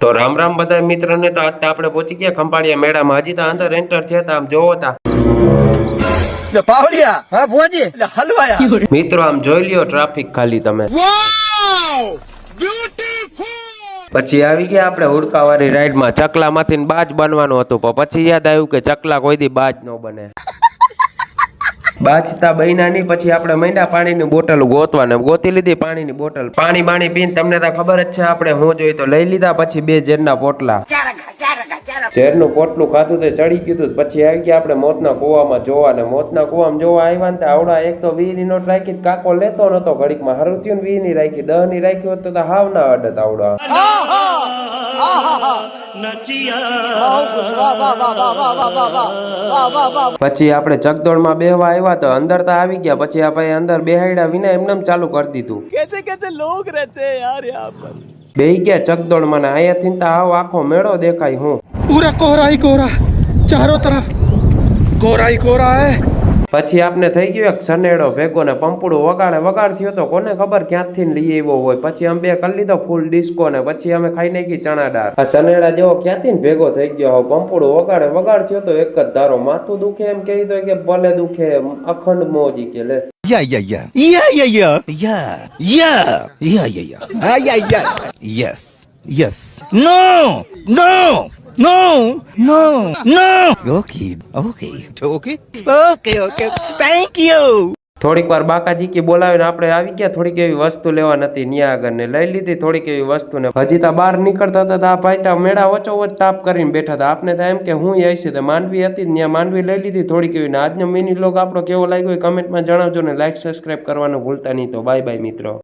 તો રામ રામ બધા મિત્રોને તો આજ આપણે પહોંચી ગયા ખંભાળિયા મેળામાં. હજી તો અંદર એન્ટર થયા હતા આમ જોવો તા. મિત્રો આમ જોઈ લ્યો ટ્રાફિક ખાલી તમે. પછી આવી ગયા આપણે હુડકાવાળી રાઈડમાં ચકલામાંથી ને બાજ બનવાનું હતું પણ પછી યાદ આવ્યું કે ચકલા કોઈ દી બાજ ન બને. બાજતા બન્યા નહીં પછી આપણે મૈંડા પાણીની બોટલ ગોતવા ને ગોતી લીધી પાણીની બોટલ. પાણી બાણી પીને તમને તો ખબર જ છે આપણે હું જોઈ તો લઈ લીધા પછી બે ઝેરના પોટલા. ઝેરનું પોટલું ખાધું તે ચડી ગયું પછી આવી ગયા આપણે મોતના કુવામાં જોવા ને મોતના કુવામાં જોવા આવ્યા ને આવડા એક તો વીની નોટ રાખી કાકો લેતો નતો ઘડીકમાં. હારું થયું વી વીની રાખી દહની રાખી હોત તો તો હાવ ના અડત આવડા. પછી આપણે ચકદોળમાં બેહવા આવ્યા તો અંદર તો આવી ગયા. પછી આપણે અંદર બેહાડ્યા વિના એમને ચાલુ કરી દીધું. કેસે કેસે લોગ રહેતે યાર યહાં પર. બેહી ગયા ચકદોળમાં ને અહીંયાથી તો આવો આખો મેળો દેખાય હું. પૂરા કોહરા હી ચારો તરફ. કોરાઈ હી હે. પછી આપને થઈ ગયો એક સનેડો ભેગો ને પંપુડું વગાડે વગાડ થયો તો કોને ખબર ક્યાંથી લઈ આવ્યો હોય? પછી અમે બે કરી લીધો ફૂલ ડિસ્કો ને પછી અમે ખાઈ નાખી ચણા દાળ આ સનેડા જેવો ક્યાંથી ને ભેગો થઈ ગયો? હવે પંપુડું વગાડે વગાડ થયો તો એક જ ધારો માથું દુખે એમ કહી દો કે ભલે દુખે અખંડ મોજી કે લે. Yeah yeah yeah. Yeah yeah, yeah. Yes. Yes. No! No! No! Okay. Okay. Okay. Okay, okay. Thank you. થોડીક વાર બાકાજી કી બોલાવીને આપણે આવી ગયા થોડીક એવી વસ્તુ લેવા નથી ન્યા આગળ ને લઈ લીધી થોડીક એવી વસ્તુ ને હજી તો બહાર નીકળતા હતા તો આ ભાઈ તા મેળા વચ્ચો વચ્ચ તાપ કરીને બેઠા હતા આપને તો એમ કે હું આવી છે માંડવી હતી ત્યાં માંડવી લઈ લીધી થોડીક એવી ને આજનો મિની લોગ આપણો કેવો લાગ્યો એ કમેન્ટમાં જણાવજો ને લાઈક સબસ્ક્રાઈબ કરવાનું ભૂલતા નહીં તો બાય બાય મિત્રો